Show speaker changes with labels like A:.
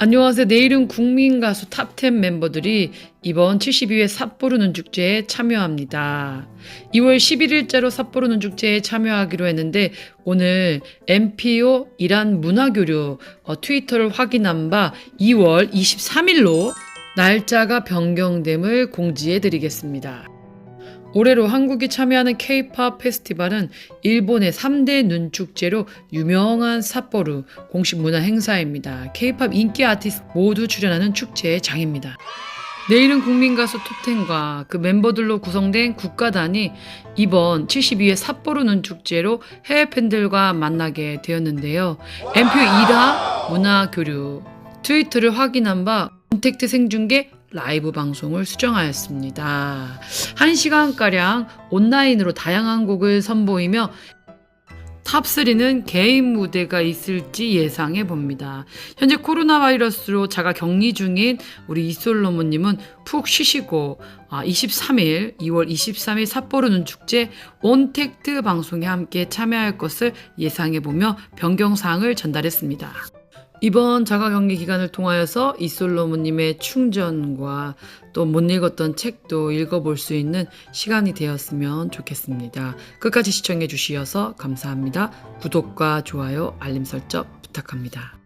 A: 안녕하세요. 내일은 국민 가수 탑10 멤버들이 이번 72회 삿포로는 축제에 참여합니다. 2월 11일자로 삿포로는 축제에 참여하기로 했는데 오늘 MPO 이란 문화교류 어, 트위터를 확인한 바 2월 23일로 날짜가 변경됨을 공지해 드리겠습니다. 올해로 한국이 참여하는 K-팝 페스티벌은 일본의 3대 눈축제로 유명한 삿포로 공식 문화 행사입니다. K-팝 인기 아티스트 모두 출연하는 축제의 장입니다. 내일은 국민 가수 톱10과 그 멤버들로 구성된 국가단이 이번 72회 삿포로 눈축제로 해외 팬들과 만나게 되었는데요. 엠표 1화 문화 교류 트위터를 확인한 바 콘택트 생중계 라이브 방송을 수정하였습니다. 1시간가량 온라인으로 다양한 곡을 선보이며 탑3는 개인 무대가 있을지 예상해 봅니다. 현재 코로나 바이러스로 자가 격리 중인 우리 이솔로모님은 푹 쉬시고 23일, 2월 23일 삿포로 눈축제 온택트 방송에 함께 참여할 것을 예상해 보며 변경사항을 전달했습니다. 이번 자가격리 기간을 통하여서 이솔로모님의 충전과 또 못 읽었던 책도 읽어볼 수 있는 시간이 되었으면 좋겠습니다. 끝까지 시청해 주시어서 감사합니다. 구독과 좋아요, 알림 설정 부탁합니다.